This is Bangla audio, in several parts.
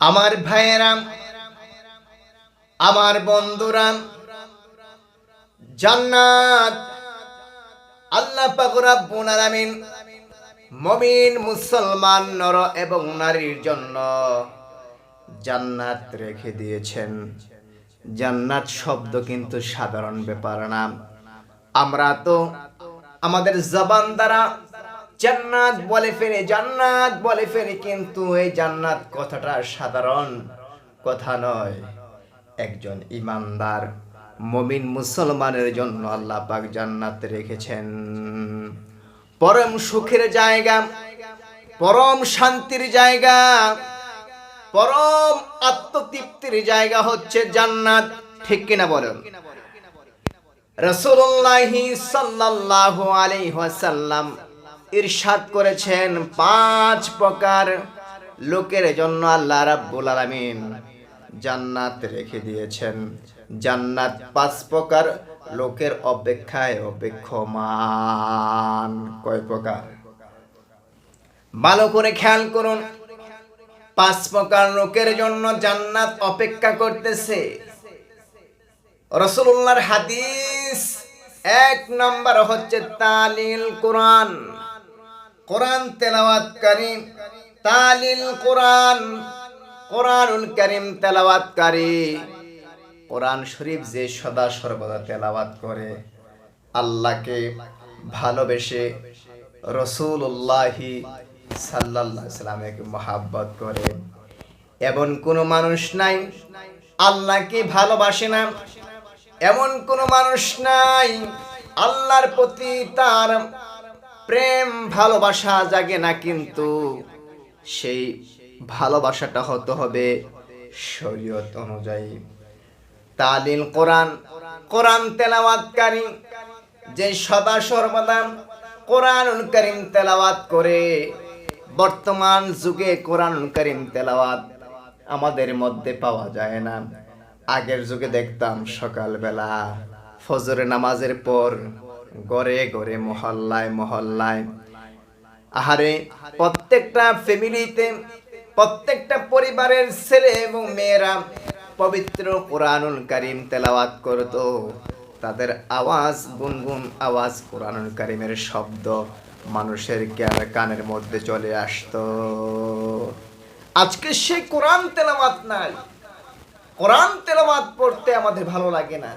আমার ভাইয়েরা আমার বন্ধুরা জান্নাত, আল্লাহ পাক রব্বুল আলামিন মুমিন, মুসলমান, নর এবং নারীর জন্য জান্নাত রেখে দিয়েছেন। জান্নাত শব্দ কিন্তু সাধারণ ব্যাপার না। আমরা তো আমাদের জবান দ্বারা জান্নাত বলে ফেরে জান্নাত বলে ফেরে কিন্তু এই জান্নাত কথাটা সাধারণ কথা নয়। একজন ইমানদার মমিন মুসলমানের জন্য আল্লাহ পাক জান্নাত রেখেছেন। পরম সুখের জায়গা পরম শান্তির জায়গা পরম আত্মতৃপ্তির জায়গা হচ্ছে জান্নাত। ঠিক কিনা বলেন? রসুল্লাহি সাল্লাল্লাহু আলাইহি ওয়াসাল্লাম ইরশাদ করেছেন পাঁচ প্রকার লোকের জন্য আল্লাহ রাব্বুল আলামিন জান্নাত রেখে দিয়েছেন। জান্নাত পাঁচ প্রকার লোকের অপেক্ষায় অপেক্ষমান। কয় প্রকার? ভালো করে খেয়াল করুন। পাঁচ প্রকার লোকের জন্য জান্নাত অপেক্ষা করতেছে। রসুল্লাহর হাদিস এক নম্বর হচ্ছে তালিল কোরআন। কোরআন তেলাওয়াতকারী তালিল কোরআন, কোরআনুল করিম তেলাওয়াতকারী কোরআন শরীফ যে সদা সর্বদা তেলাওয়াত করে, আল্লাহকে ভালোবেসে রসুল্লাহি আলাইহি সাল্লামকে মহাব্বত করে। এমন কোনো মানুষ নাই, আল্লাহকে ভালোবাসে না। এমন কোনো মানুষ নাই, আল্লাহর প্রতি তার প্রেম ভালোবাসা জাগে না কিন্তু সেই ভালোবাসাটা হতে হবে শরীয়ত অনুযায়ী। তালিল কোরআন কোরআন তেলাওয়াতকারী, যে সদা সর্বদা কোরআনুল করিম তেলাওয়াত করে, বর্তমান যুগে কোরআনুল করিম তেলাওয়াত আমাদের মধ্যে পাওয়া যায় না। আগের যুগে দেখতাম সকালবেলা ফজরে নামাজের পর গড়ে গড়ে, মহল্লায় মহল্লায়। আহারে, প্রত্যেকটা ফ্যামিলিতে, প্রত্যেকটা পরিবারের ছেলে এবং মেয়েরা পবিত্র কোরআনুল করিম তেলাওয়াত করত। তাদের আওয়াজ গুনগুন আওয়াজ কোরআনুল করিমের শব্দ মানুষের কানের মধ্যে চলে আসতো। আজকে সেই কোরআন তেলাওয়াত নাই। কোরআন তেলাওয়াত পড়তে আমাদের ভালো লাগে না।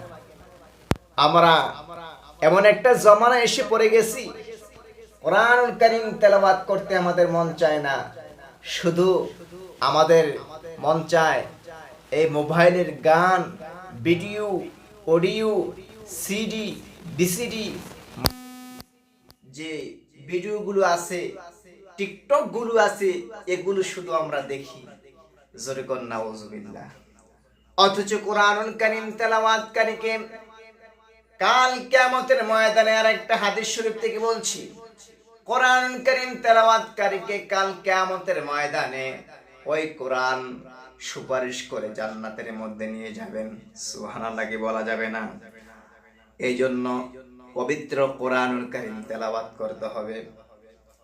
আমরা এমন একটা জমানা এসে পড়ে গেছি। কোরআন করিম তেলাওয়াত করতে আমাদের মন চায় না। শুধু আমাদের মন চায় এই মোবাইলের গান, ভিডিও, অডিও, সিডি, বিসিডি, যে ভিডিওগুলো আছে টিকটকগুলো আছে, এগুলো শুধু আমরা দেখি। জোরে কন্যা ওজুবিল্লাহ অথচ কোরআনুল করিম তেলাওয়াতকারীকে কাল কিয়ামতের ময়দানে আর একটা হাদিস শরীফ থেকে বলছি কোরআন করিম তেলাওয়াতকারীকে কাল কিয়ামতের ময়দানে ওই কোরআন সুপারিশ করে জান্নাতের মধ্যে নিয়ে যাবেন। সুবহানাল্লাহ কি বলা যাবে না? এই জন্য পবিত্র কোরআনুল করিম তেলাওয়াত করতে হবে।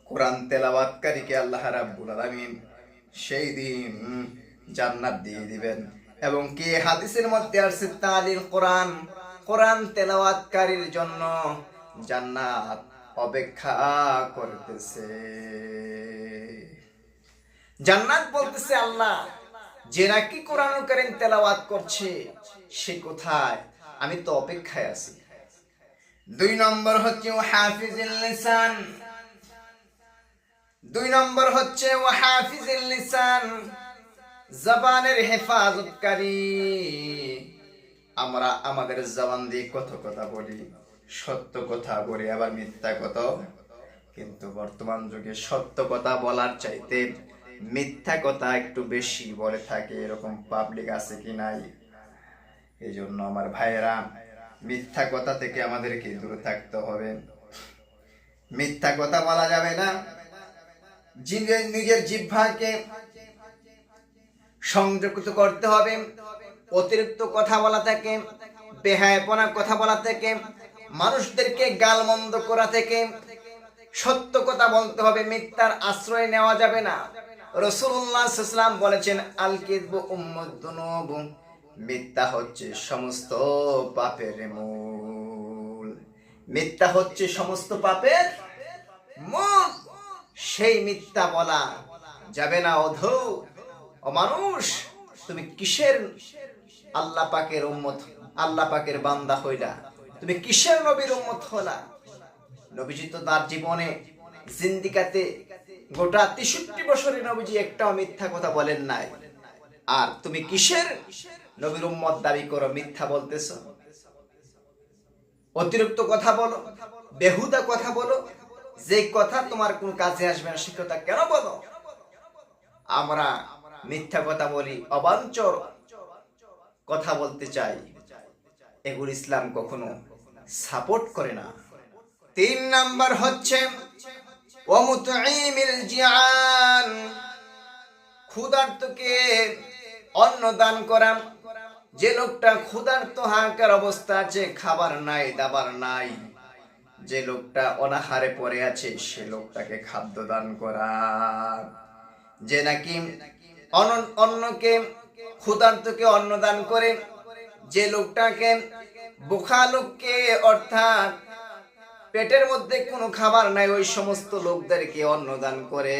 কোরআন তেলাওয়াতকারীকে আল্লাহ রাব্বুল আলামিন সেই দিন জান্নাত দিয়ে দিবেন। এবং কি হাদিসের মধ্যে আসছে, তালিল কোরআন কোরআন তেলাওয়াতকারীর জন্য জান্নাত অপেক্ষা করতেছে। জান্নাত বলতেছে, আল্লাহ যে নাকি কোরআন করিম তেলাওয়াত করছে, সে কোথায়? আমি তো অপেক্ষায় আছি। দুই নম্বর হচ্ছে ও হাফিজুল লিসান। দুই নম্বর হচ্ছে ও হাফিজুল লিসান। জবানের হেফাজতকারী। আমরা আমাদের জবান দিয়ে কত কথা বলি, সত্য কথা বলি, আবার মিথ্যা কথা কিন্তু বর্তমান যুগে সত্য কথা বলার চাইতে মিথ্যা কথা একটু বেশি বলে থাকে, এরকম পাবলিক আছে কি নাই? এই জন্য আমার ভাইয়েরা, মিথ্যা কথা থেকে আমাদেরকে দূরে থাকতে হবে। মিথ্যা কথা বলা যাবে না। নিজের জিহ্বাকে সংযুক্ত করতে হবে। অতিরিক্ত কথা বলা থেকে, বেহায়পনা কথা বলা থেকে, মানুষদেরকে গালমন্দ করা থেকে, সত্য কথা বলতে হবে, মিথ্যার আশ্রয় নেওয়া যাবে না। রসুল্লাহ সাল্লাম বলেছেন আল কিদবু মিথ্যা হচ্ছে সমস্ত পাপের মূল। মিথ্যা হচ্ছে সমস্ত পাপের মূল। সেই মিথ্যা বলা যাবে না অধৌ। ও মানুষ, তুমি কিসের আল্লাহ পাকের উম্মত, আল্লাহ পাকের বান্দা হইলা। তুমি কিসের নবীর উম্মত হলা? নবীজি তো তার জীবনে জিন্দিকাতে গোটা তেষট্টি বছরে নবীজি একটাও মিথ্যা কথা বলেন নাই। আর তুমি কিসের নবীর উম্মত দাবি করো, মিথ্যা বলতেছো? অতিরিক্ত কথা বলো, বেহুদা কথা বলো, যে কথা তোমার কোন কাজে আসবে না, সে কথা কেন বলো? আমরা মিথ্যা কথা বলি, অবাঞ্চর কথা বলতে চাই। এগুলো ইসলাম কখনো সাপোর্ট করে না। তিন নাম্বার হচ্ছে ক্ষুধার্তকে অন্ন দান করা। যে লোকটা ক্ষুধার্ত হাহাকার অবস্থা আছে, খাবার নাই, দাবার নাই। যে লোকটা অনাহারে পড়ে আছে, সে লোকটাকে খাদ্য দান করা। যে নাকি অন- অন্যকে ক্ষুধার্তকে অন্ন দান করে যে লোকটাকে বোখা লোককে অর্থাৎ পেটের মধ্যে কোনো খাবার নাই, ওই সমস্ত লোকদেরকে অন্নদান করে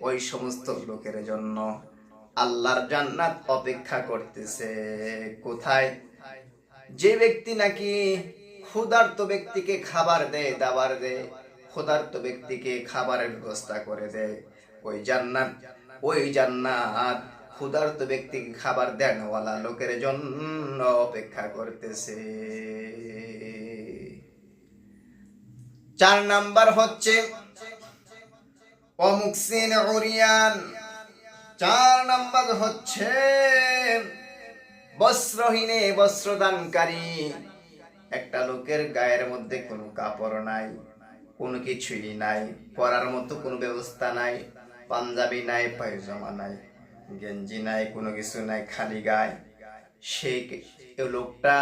ওই সমস্ত লোকের জন্য আল্লাহর জান্নাত অপেক্ষা করতেছে। কোথায়? যে ব্যক্তি নাকি ক্ষুধার্ত ব্যক্তিকে খাবার দেয়, দাবার দেয়, ক্ষুধার্ত ব্যক্তিকে খাবারের ব্যবস্থা করে দেয়, ওই জান্নাত ওই জান্নাত ক্ষুধার্ত ব্যক্তিকে খাবার দেনওয়ালা লোকের জন্য অপেক্ষা করতেছে। চার নাম্বার হচ্ছে অমুকসিন উরিয়ান। চার নাম্বার হচ্ছে বস্ত্রহীনে বস্ত্রদানকারী। একটা লোকের গায়ের মধ্যে কোনো কাপড় নাই, কোনো কিছুই নাই, পরার মতো কোনো ব্যবস্থা নাই, পাঞ্জাবি নাই, পায়জামা নাই। গেঞ্জি নাই, কোনো কিছু নাই, খালি গায়ে। সেই লোকটা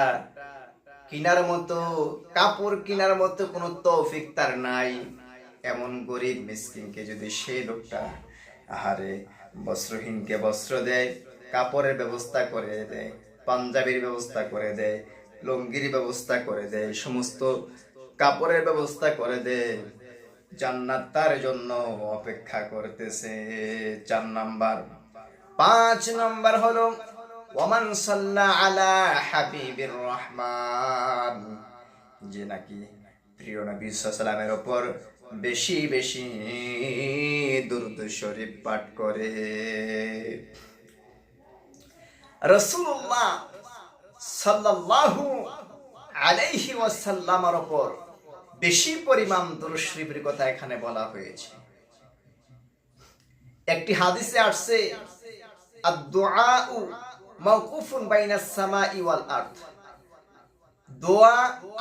কিনার মতো, কাপড় কিনার মতো কোনো তৌফিক তার নাই। এমন গরিব মিসকিনকে যদি সেই লোকটা আহারে বস্ত্রহীনকে বস্ত্র দেয়, কাপড়ের ব্যবস্থা করে দেয়, পাঞ্জাবির ব্যবস্থা করে দেয়, লুঙ্গির ব্যবস্থা করে দেয়, সমস্ত কাপড়ের ব্যবস্থা করে দেয়, জান্নাত তার জন্য অপেক্ষা করতেছে। চার নাম্বার পাঁচ নম্বর হলো, ওমান সাল্লা আলা হাবিবির রহমান। যে নাকি প্রিয় নবী সাল্লামের ওপর বেশি বেশি দুরুদ শরীফ পাঠ করে। রসুল্লাহ সাল্লাল্লাহু আলাইহি ওয়াসাল্লামের ওপর বেশি পরিমাণ দুরুদ শরীফের কথা এখানে বলা হয়েছে। একটি হাদিসে আসছে দোয়া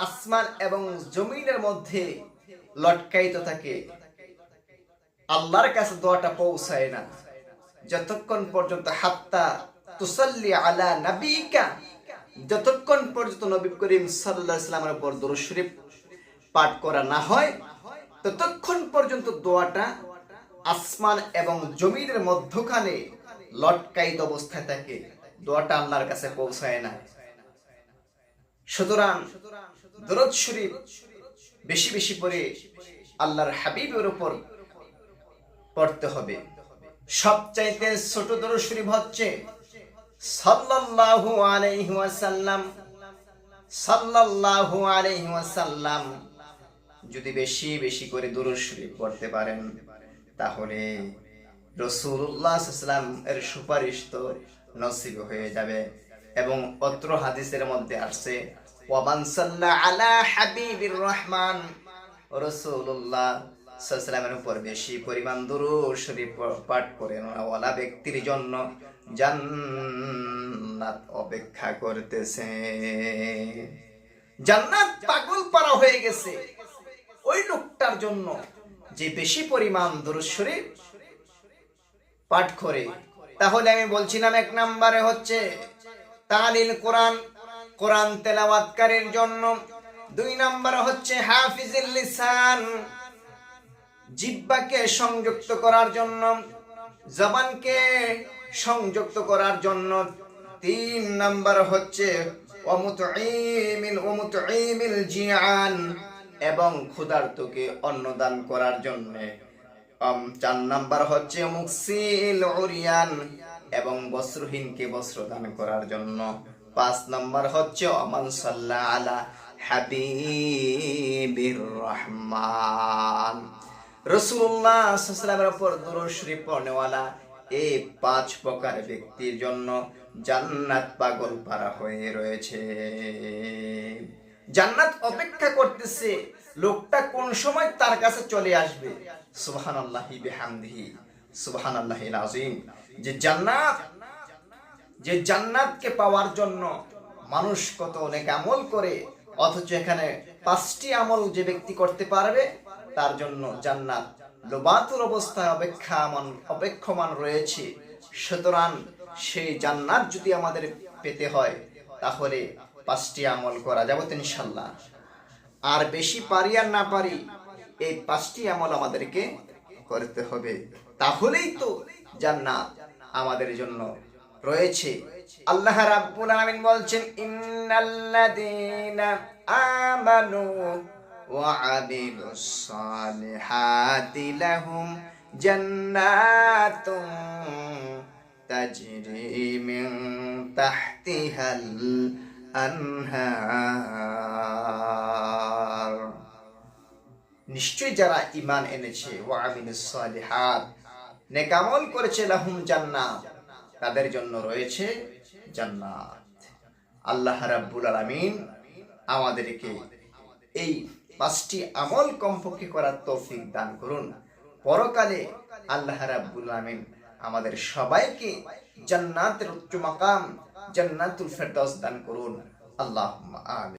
আসমান এবং জমিনের মধ্যে থাকে। কাছে দোয়াটা পৌঁছায় না। যতক্ষণ পর্যন্ত হাত্তা তুসাল্লি আলা নাবিকা যতক্ষণ পর্যন্ত নবী করিম সাল্লাল্লাহু আলাইহি সাল্লামের উপর দরুদ শরীফ পাঠ করা না হয়, ততক্ষণ পর্যন্ত দোয়াটা আসমান এবং জমিনের মধ্যখানে লটকায়িত অবস্থায় থাকে, দোয়াটা আল্লাহর কাছে পৌঁছায় না। সুতরাং দরদ শরীফ বেশি বেশি করে আল্লাহর হাবিবের উপর পড়তে হবে। সবচাইতে ছোট দরদ শরীফ হচ্ছে সাল্লাল্লাহু আলাইহি ওয়াসাল্লাম, সাল্লাল্লাহু আলাইহি ওয়াসাল্লাম। যদি বেশি বেশি করে দরুদ শরীফ পড়তে পারেন, তাহলে রসুল্লাহ সাল্লাম এর সুপারিশ তো নসিব হয়ে যাবে এবং অত্র হাদিসের মধ্যে আসছে, ওয়ামান সাল্লা আলা হাবিবির রহমান। রসুল্লাহ সাল্লামের উপর বেশি পরিমাণ দুরূদ শরীফ পাঠ করেন ওয়ালা ব্যক্তির জন্য জান্নাত অপেক্ষা করতেছে। জান্নাত পাগল পারা হয়ে গেছে। ওই লোকটার জন্য যে বেশি পরিমাণ দুরূদ শরীফ পাঠ করে। তাহলে আমি বলছিলাম এক নম্বরে হচ্ছে তালিল কোরআন কোরআন তেলাওয়াতকারীর জন্য। দুই নম্বর হচ্ছে হাফিজুল লিসান, জিব্বাকে সংযুক্ত করার জন্য, জবানকে সংযুক্ত করার জন্য। তিন নাম্বার হচ্ছে এবং ক্ষুধার্তকে অন্নদান করার জন্য। চার নাম্বার হচ্ছে মুকসিল উরিয়ান এবং বস্ত্রহীনকে বস্ত্র দান করার জন্য। পাঁচ নাম্বার হচ্ছে অমান সাল্লাহ আলা হাবিবির রহমান। রসুল্লাহ সাল্লামের উপর দুরূদ শরীফ পড়নেওয়ালা এই পাঁচ প্রকার ব্যক্তির জন্য জান্নাত পাগল পারা হয়ে রয়েছে। জান্নাত অপেক্ষা করতেছে, লোকটা কোন সময় তার কাছে চলে আসবে? সুবহানাল্লাহি বিহামদিহি সুবহানাল্লাহিল আযীম যে জান্নাত, যে জান্নাতকে পাওয়ার জন্য মানুষ কত অনেক আমল করে, অথচ এখানে পাঁচটি আমল যে ব্যক্তি করতে পারবে, তার জন্য জান্নাত লোবাতুর অবস্থায় অপেক্ষামান, অপেক্ষমান রয়েছে। সুতরাং সেই জান্নাত যদি আমাদের পেতে হয়, তাহলে পাঁচটি আমল করা যাব তো ইনশাল্লাহ আর বেশি পারি আর না পারি, এই পাঁচটি আমল আমাদেরকে করতে হবে। তাহলেই তো জান্নাত আমাদের জন্য রয়েছে। আল্লাহ রাব্বুল আলামিন বলছেন, ইন্নাল্লাযীনা আমানু ওয়া আমিলুস সালিহাতি লাহুম জান্নাতুন তাজরি মিন তাহতিহাল আনহার। নিশ্চয় যারা ইমান এনেছে, ওয়া আমিলুস সালিহাত নেকামল করেছে, লাহুম জান্নাত। তাদের জন্য রয়েছে জান্নাত। আল্লাহ রাব্বুল আলামিন আমাদেরকে এই পাঁচটি আমল কমপক্ষে করার তৌফিক দান করুন। পরকালে আল্লাহ রাব্বুল আলামিন আমাদের সবাইকে জান্নাতের উচ্চ মাকাম জান্নাতুল ফেরদাউস দান করুন। আল্লাহ আমিন।